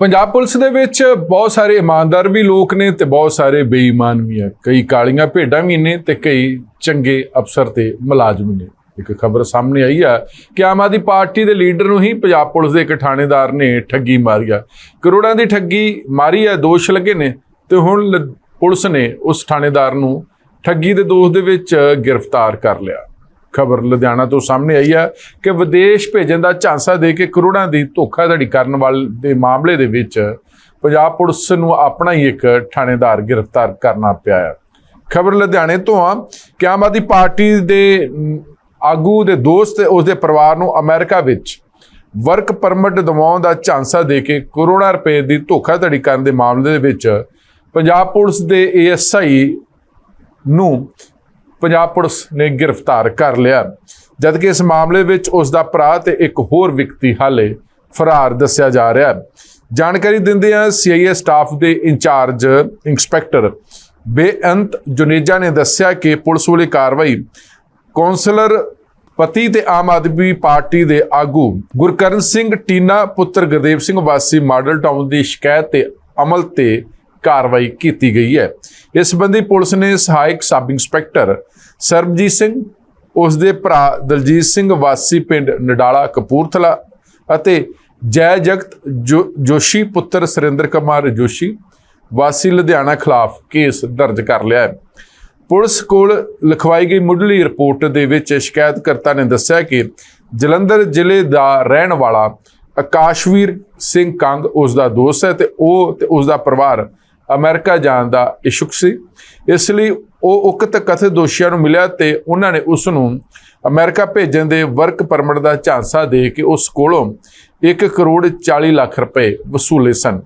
Punjab police ਦੇ ਵਿੱਚ ਬਹੁਤ ਸਾਰੇ ਇਮਾਨਦਾਰ ਵੀ ਲੋਕ ਨੇ ਤੇ ਬਹੁਤ ਸਾਰੇ ਬੇਈਮਾਨ ਵੀ ਆ। ਕਈ ਕਾਲੀਆਂ ਭੇਡਾਂ ਵੀ ਨੇ ਤੇ ਕਈ ਚੰਗੇ ਅਫਸਰ ਤੇ ਮੁਲਾਜ਼ਮ ਨੇ। ਇੱਕ ਖਬਰ ਸਾਹਮਣੇ ਆਈ ਆ ਕਿ ਆਮ ਆਦਮੀ ਪਾਰਟੀ ਦੇ ਲੀਡਰ ਨੂੰ ਹੀ ਪੰਜਾਬ ਪੁਲਿਸ ਦੇ ਇੱਕ ਥਾਣੇਦਾਰ ਨੇ ਠੱਗੀ ਮਾਰੀ ਆ। ਕਰੋੜਾਂ ਦੀ ਠੱਗੀ ਮਾਰੀ ਆ, ਦੋਸ਼ ਲੱਗੇ ਨੇ ਤੇ ਹੁਣ ਲ- ਪੁਲਿਸ ਨੇ ਉਸ ਥਾਣੇਦਾਰ ਨੂੰ ਠੱਗੀ ਦੇ ਦੋਸ਼ ਦੇ ਵਿੱਚ ਗ੍ਰਿਫਤਾਰ ਕਰ ਲਿਆ। ਖਬਰ ਲੁਧਿਆਣਾ ਤੋਂ ਸਾਹਮਣੇ ਆਈ ਹੈ ਕਿ ਵਿਦੇਸ਼ ਭੇਜਣ ਦਾ ਝਾਂਸਾ ਦੇ ਕੇ ਕਰੋੜਾਂ ਦੀ ਧੋਖਾਧੜੀ ਕਰਨ ਵਾਲੇ ਦੇ ਮਾਮਲੇ ਦੇ ਵਿੱਚ ਪੰਜਾਬ ਪੁਲਿਸ ਨੂੰ ਆਪਣਾ ਹੀ ਇੱਕ ਥਾਣੇਦਾਰ ਗ੍ਰਿਫਤਾਰ ਕਰਨਾ ਪਿਆ ਹੈ। ਖਬਰ ਲੁਧਿਆਣੇ ਤੋਂ ਆ, ਕਿ ਆਮ ਆਦਮੀ ਪਾਰਟੀ ਦੇ ਆਗੂ ਦੇ ਦੋਸਤ ਤੇ ਉਸਦੇ ਪਰਿਵਾਰ ਨੂੰ ਅਮਰੀਕਾ ਵਿੱਚ ਵਰਕ ਪਰਮਿਟ ਦਿਵਾਉਣ ਦਾ ਝਾਂਸਾ ਦੇ ਕੇ ਕਰੋੜਾਂ ਰੁਪਏ ਦੀ ਧੋਖਾਧੜੀ ਕਰਨ ਦੇ ਮਾਮਲੇ ਦੇ ਵਿੱਚ ਪੰਜਾਬ ਪੁਲਿਸ ਦੇ ਏਐਸਆਈ ਨੂੰ ਪੰਜਾਬ ਪੁਲਿਸ ਨੇ ਗ੍ਰਿਫਤਾਰ ਕਰ ਲਿਆ। ਜਦਕਿ ਇਸ ਮਾਮਲੇ ਵਿੱਚ ਉਸ ਦਾ ਭਰਾ ਤੇ ਇੱਕ ਹੋਰ ਵਿਅਕਤੀ ਹਾਲੇ ਫਰਾਰ ਦੱਸਿਆ ਜਾ ਰਿਹਾ ਹੈ। ਜਾਣਕਾਰੀ ਦਿੰਦਿਆਂ ਸੀਆਈਏ ਸਟਾਫ ਦੇ ਇੰਚਾਰਜ ਇੰਸਪੈਕਟਰ ਬੇਅੰਤ ਜੁਨੇਜਾ ਨੇ ਦੱਸਿਆ ਕਿ ਪੁਲਿਸ ਵੱਲੋਂ ਕਾਰਵਾਈ ਕੌਂਸਲਰ, ਪਤੀ ਤੇ ਆਮ ਆਦਮੀ ਪਾਰਟੀ ਦੇ ਆਗੂ ਗੁਰਕਰਨ ਸਿੰਘ, ਟੀਨਾ ਪੁੱਤਰ ਗੁਰਦੇਵ ਸਿੰਘ ਵਾਸੀ ਮਾਡਲ ਟਾਊਨ ਦੀ ਸ਼ਿਕਾਇਤ ਤੇ ਅਮਲ ਤੇ ਕਾਰਵਾਈ ਕੀਤੀ ਗਈ ਹੈ। ਇਸ ਸੰਬੰਧੀ ਪੁਲਿਸ ਨੇ ਸਹਾਇਕ ਸਬ ਇੰਸਪੈਕਟਰ ਸਰਬਜੀਤ ਸਿੰਘ ਉਸ ਦੇ ਭਰਾ ਦਲਜੀਤ ਸਿੰਘ ਵਾਸੀ ਪਿੰਡ ਨਡਾਲਾ ਕਪੂਰਥਲਾ ਅਤੇ ਜੈ ਜਗਤ ਜੋ- ਜੋਸ਼ੀ ਪੁੱਤਰ ਸੁਰਿੰਦਰ ਕੁਮਾਰ ਜੋਸ਼ੀ ਵਾਸੀ ਲੁਧਿਆਣਾ ਖਿਲਾਫ ਕੇਸ ਦਰਜ ਕਰ ਲਿਆ ਹੈ। ਪੁਲਿਸ ਕੋਲ ਲਿਖਵਾਈ ਗਈ ਮੁੱਢਲੀ ਰਿਪੋਰਟ ਦੇ ਵਿੱਚ ਸ਼ਿਕਾਇਤਕਰਤਾ ਨੇ ਦੱਸਿਆ ਕਿ ਜਲੰਧਰ ਜ਼ਿਲ੍ਹੇ ਦਾ ਰਹਿਣ ਵਾਲਾ ਆਕਾਸ਼ਵੀਰ ਸਿੰਘ ਕੰਗ ਉਸ ਦਾ ਦੋਸਤ ਹੈ ਤੇ ਉਹ ਤੇ ਉਸ ਦਾ ਪਰਿਵਾਰ ਅਮਰੀਕਾ ਜਾਣ ਦਾ ਇਛੁਕ ਸੀ। ਇਸ ਲਈ ਉਹ ਉਕਤ ਕਥਿਤ ਦੋਸ਼ੀਆਂ ਨੂੰ ਮਿਲਿਆ ਤੇ ਉਹਨਾਂ ਨੇ ਉਸ ਨੂੰ ਅਮਰੀਕਾ ਭੇਜਣ ਦੇ ਵਰਕ ਪਰਮਿਟ ਦਾ ਝਾਂਸਾ ਦੇ ਕੇ ਉਸ ਕੋਲੋਂ 1 ਕਰੋੜ 40 ਲੱਖ ਰੁਪਏ ਵਸੂਲੇ ਸਨ।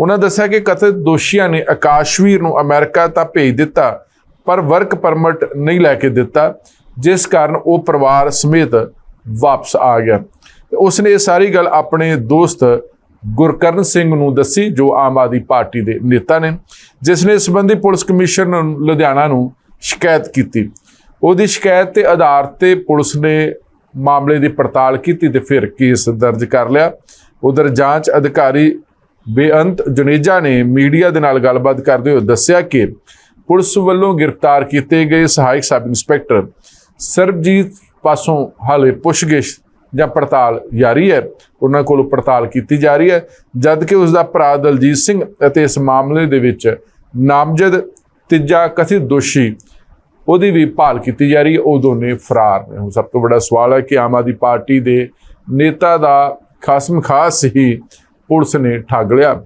ਉਹਨਾਂ ਦੱਸਿਆ ਕਿ ਕਥਿਤ ਦੋਸ਼ੀਆਂ ਨੇ ਆਕਾਸ਼ਵੀਰ ਨੂੰ ਅਮਰੀਕਾ ਤਾਂ ਭੇਜ ਦਿੱਤਾ, ਪਰ ਵਰਕ ਪਰਮਿਟ ਨਹੀਂ ਲੈ ਕੇ ਦਿੱਤਾ, ਜਿਸ ਕਾਰਨ ਉਹ ਪਰਿਵਾਰ ਸਮੇਤ ਵਾਪਸ ਆ ਗਿਆ। ਤੇ ਉਸਨੇ ਇਹ ਸਾਰੀ ਗੱਲ ਆਪਣੇ ਦੋਸਤ ਗੁਰਕਰਨ ਸਿੰਘ ਨੂੰ ਦੱਸੀ, ਜੋ ਆਮ ਆਦਮੀ ਪਾਰਟੀ ਦੇ ਨੇਤਾ ਨੇ, ਜਿਸ ਨੇ ਇਸ ਸੰਬੰਧੀ ਪੁਲਿਸ ਕਮਿਸ਼ਨਰ ਲੁਧਿਆਣਾ ਨੂੰ ਸ਼ਿਕਾਇਤ ਕੀਤੀ। ਉਹਦੀ ਸ਼ਿਕਾਇਤ ਤੇ ਆਧਾਰ ਤੇ ਪੁਲਿਸ ਨੇ ਮਾਮਲੇ ਦੀ ਪੜਤਾਲ ਕੀਤੀ ਤੇ ਫਿਰ ਕੇਸ ਦਰਜ ਕਰ ਲਿਆ। ਉਧਰ ਜਾਂਚ ਅਧਿਕਾਰੀ ਬੇਅੰਤ ਜੁਨੇਜਾ ਨੇ ਮੀਡੀਆ ਦੇ ਨਾਲ ਗੱਲਬਾਤ ਕਰਦੇ ਹੋਏ ਦੱਸਿਆ ਕਿ ਪੁਲਿਸ ਵੱਲੋਂ ਗ੍ਰਿਫਤਾਰ ਕੀਤੇ ਗਏ ਸਹਾਇਕ ਸਬ ਇੰਸਪੈਕਟਰ ਸਰਬਜੀਤ ਪਾਸੋਂ ਹਾਲੇ ਪੁੱਛਗਿੱਛ ਜਾਂ ਪੜਤਾਲ ਜਾਰੀ ਹੈ, ਉਹਨਾਂ ਕੋਲੋਂ ਪੜਤਾਲ ਕੀਤੀ ਜਾ ਰਹੀ ਹੈ ਜਦ ਕਿ ਉਸ ਦਾ ਭਰਾ ਦਲਜੀਤ ਸਿੰਘ ਅਤੇ ਇਸ ਮਾਮਲੇ ਦੇ ਵਿੱਚ ਨਾਮਜ਼ਦ ਤੀਜਾ ਕਥਿਤ ਦੋਸ਼ੀ ਉਹਦੀ ਵੀ ਭਾਲ ਕੀਤੀ ਜਾ ਰਹੀ ਹੈ, ਉਹ ਦੋਨੇ ਫਰਾਰ ਨੇ। ਹੁਣ ਸਭ ਤੋਂ ਵੱਡਾ ਸਵਾਲ ਹੈ ਕਿ ਆਮ ਆਦਮੀ ਪਾਰਟੀ ਦੇ ਨੇਤਾ ਦਾ ਖਾਸਮ ਖਾਸ ਹੀ ਪੁਲਿਸ ਨੇ ਠੱਗ ਲਿਆ।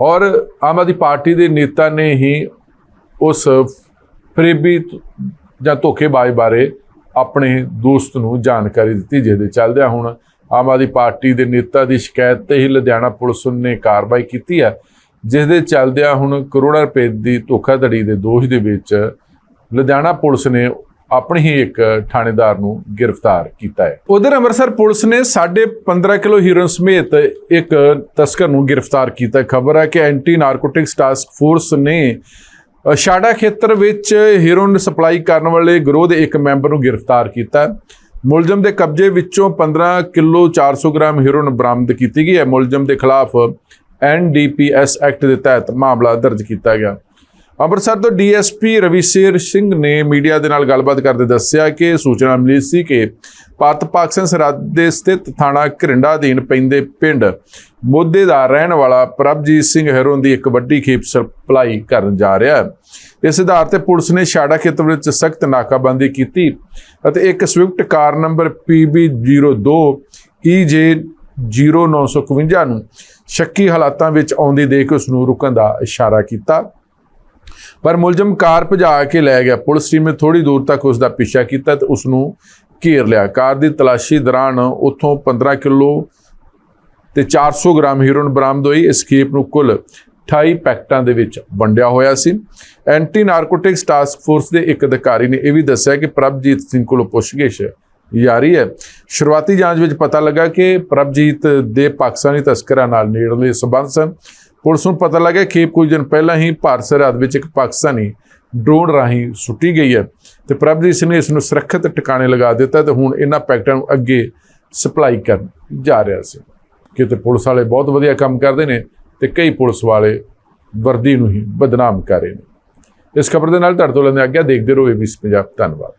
ਔਰ ਆਮ ਆਦਮੀ ਪਾਰਟੀ ਦੇ ਨੇਤਾ ਨੇ ਹੀ ਉਸ ਫਰੇਬੀ ਜਾਂ ਧੋਖੇਬਾਜ਼ ਬਾਰੇ ਆਪਣੇ ਦੋਸਤ ਨੂੰ ਜਾਣਕਾਰੀ ਦਿੱਤੀ, ਜਿਹਦੇ ਚੱਲਦਿਆਂ ਹੁਣ ਆਮ ਆਦਮੀ ਪਾਰਟੀ ਦੇ ਨੇਤਾ ਦੀ ਸ਼ਿਕਾਇਤ ਤੇ ਹੀ ਲੁਧਿਆਣਾ ਪੁਲਿਸ ਨੇ ਕਾਰਵਾਈ ਕੀਤੀ ਹੈ ਜਿਸ ਦੇ ਚੱਲਦਿਆਂ ਹੁਣ ਕਰੋੜਾਂ ਰੁਪਏ ਦੀ ਧੋਖਾਧੜੀ ਦੇ ਦੋਸ਼ ਦੇ ਵਿੱਚ ਲੁਧਿਆਣਾ ਪੁਲਿਸ ਨੇ ਆਪਣੀ ਹੀ ਇੱਕ ਥਾਣੇਦਾਰ ਨੂੰ ਗ੍ਰਿਫਤਾਰ ਕੀਤਾ ਹੈ। ਉਧਰ ਅੰਮ੍ਰਿਤਸਰ ਪੁਲਿਸ ਨੇ 15.5 ਕਿਲੋ ਹੀਰੋਇਨ ਸਮੇਤ ਇੱਕ ਤਸਕਰ ਨੂੰ ਗ੍ਰਿਫਤਾਰ ਕੀਤਾ ਖਬਰ ਹੈ ਕਿ ਐਂਟੀ ਨਾਰਕੋਟਿਕਸ ਟਾਸਕ ਫੋਰਸ ਨੇ ਅ, ਖੇਤਰ ਵਿੱਚ ਹੀਰੋਇਨ ਸਪਲਾਈ ਕਰਨ ਵਾਲੇ ਗਰੋਹ ਦੇ ਇੱਕ ਮੈਂਬਰ ਨੂੰ ਗ੍ਰਿਫਤਾਰ ਕੀਤਾ ਮੁਲਜ਼ਮ ਦੇ ਕਬਜ਼ੇ ਵਿੱਚੋਂ 15 ਕਿਲੋ 400 ਗ੍ਰਾਮ ਹੀਰੋਇਨ ਬਰਾਮਦ ਕੀਤੀ ਗਈ ਹੈ। ਮੁਲਜ਼ਮ ਦੇ ਖਿਲਾਫ ਐਨਡੀਪੀਐਸ ਐਕਟ ਦੇ ਤਹਿਤ ਮਾਮਲਾ ਦਰਜ ਕੀਤਾ ਗਿਆ। ਅੰਮ੍ਰਿਤਸਰ ਤੋਂ ਡੀਐਸਪੀ ਰਵੀਸ਼ੇਰ ਸਿੰਘ ਨੇ ਮੀਡੀਆ ਦੇ ਨਾਲ ਗੱਲਬਾਤ ਕਰਦੇ ਦੱਸਿਆ ਕਿ ਸੂਚਨਾ ਮਿਲੀ ਸੀ ਕਿ ਭਾਰਤ ਪਾਕਿਸਤਾਨ ਸਰਹੱਦ ਦੇ ਸਥਿਤ ਥਾਣਾ ਘਰਿੰਡਾ ਅਧੀਨ ਪੈਂਦੇ ਪਿੰਡ ਮੋਦੇ ਦਾ ਰਹਿਣ ਵਾਲਾ ਪ੍ਰਭਜੀਤ ਸਿੰਘ ਹੈਰੋਂ ਦੀ ਇੱਕ ਵੱਡੀ ਖੇਪ ਸਪਲਾਈ ਕਰਨ ਜਾ ਰਿਹਾ ਹੈ। ਇਸ ਆਧਾਰ ਤੇ ਪੁਲਿਸ ਨੇ ਛਾੜਾ ਖੇਤਰ ਵਿੱਚ ਸਖਤ ਨਾਕਾਬੰਦੀ ਕੀਤੀ ਅਤੇ ਇੱਕ Swift car number PB02 EJ 0951 ਨੂੰ ਸ਼ੱਕੀ ਹਾਲਾਤਾਂ ਵਿੱਚ ਆਉਂਦੀ ਦੇਖ ਉਸ ਨੂੰ ਰੁਕਣ ਦਾ ਇਸ਼ਾਰਾ ਕੀਤਾ। ਪਰ ਮੁਲਜ਼ਮ ਕਾਰ ਭਜਾ ਕੇ ਲੈ ਗਿਆ। ਪੁਲਿਸ ਟੀਮ ਨੇ ਥੋੜੀ ਦੂਰ ਤੱਕ ਉਸ ਦਾ ਪਿੱਛਾ ਕੀਤਾ ਤੇ ਉਸ ਨੂੰ ਘੇਰ ਲਿਆ। ਕਾਰ ਦੀ ਤਲਾਸ਼ੀ ਦੌਰਾਨ ਉੱਥੋਂ 15 ਕਿਲੋ ਤੇ 400 ਗ੍ਰਾਮ ਹੀਰੋਇਨ ਬਰਾਮਦ ਹੋਈ। ਇਸ ਖੇਪ ਨੂੰ ਕੁੱਲ 28 ਪੈਕਟਾਂ ਦੇ ਵਿੱਚ ਵੰਡਿਆ ਹੋਇਆ ਸੀ। ਐਂਟੀ ਨਾਰਕੋਟਿਕਸ ਟਾਸਕ ਫੋਰਸ ਦੇ ਇੱਕ ਅਧਿਕਾਰੀ ਨੇ ਇਹ ਵੀ ਦੱਸਿਆ ਕਿ ਪ੍ਰਭਜੀਤ ਸਿੰਘ ਕੋਲੋਂ ਪੁੱਛਗਿੱਛ ਜਾਰੀ ਹੈ। ਸ਼ੁਰੂਆਤੀ ਜਾਂਚ ਵਿੱਚ ਪਤਾ ਲੱਗਾ ਕਿ ਪ੍ਰਭਜੀਤ ਦੇ ਪਾਕਿਸਤਾਨੀ ਤਸਕਰਾਂ ਨਾਲ ਨੇੜਲੇ ਸਬੰਧ ਸਨ। ਪੁਲਿਸ ਨੂੰ ਪਤਾ ਲੱਗਾ ਕਿ ਕੁਝ ਦਿਨ ਪਹਿਲਾਂ ਹੀ ਭਾਰਤ ਸਰਹੱਦ ਵਿੱਚ ਇੱਕ ਪਾਕਿਸਤਾਨੀ ਡਰੋਨ ਰਾਹੀਂ ਸੁੱਟੀ ਗਈ ਹੈ ਤੇ ਪ੍ਰਭਜੀਤ ਸਿੰਘ ਨੇ ਇਸ ਨੂੰ ਸੁਰੱਖਿਅਤ ਟਿਕਾਣੇ ਲਗਾ ਦਿੱਤਾ ਤੇ ਹੁਣ ਇਹਨਾਂ ਪੈਕਟਾਂ ਨੂੰ ਅੱਗੇ ਸਪਲਾਈ ਕਰਨ ਜਾ ਰਿਹਾ ਸੀ। ਕਿਤੇ ਪੁਲਿਸ ਵਾਲੇ ਬਹੁਤ ਵਧੀਆ ਕੰਮ ਕਰਦੇ ਨੇ ਤੇ ਕਈ ਪੁਲਿਸ ਵਾਲੇ ਵਰਦੀ ਨੂੰ ਹੀ ਬਦਨਾਮ ਕਰ ਰਹੇ ਨੇ। ਇਸ ਖਬਰ ਦੇ ਨਾਲ ਤੁਹਾਡੇ ਤੋਂ ਲੈਂਦੇ ਆਗਿਆ ਦੇਖਦੇ ਰਹੋ ਏਬੀਸੀ ਪੰਜਾਬ, ਧੰਨਵਾਦ।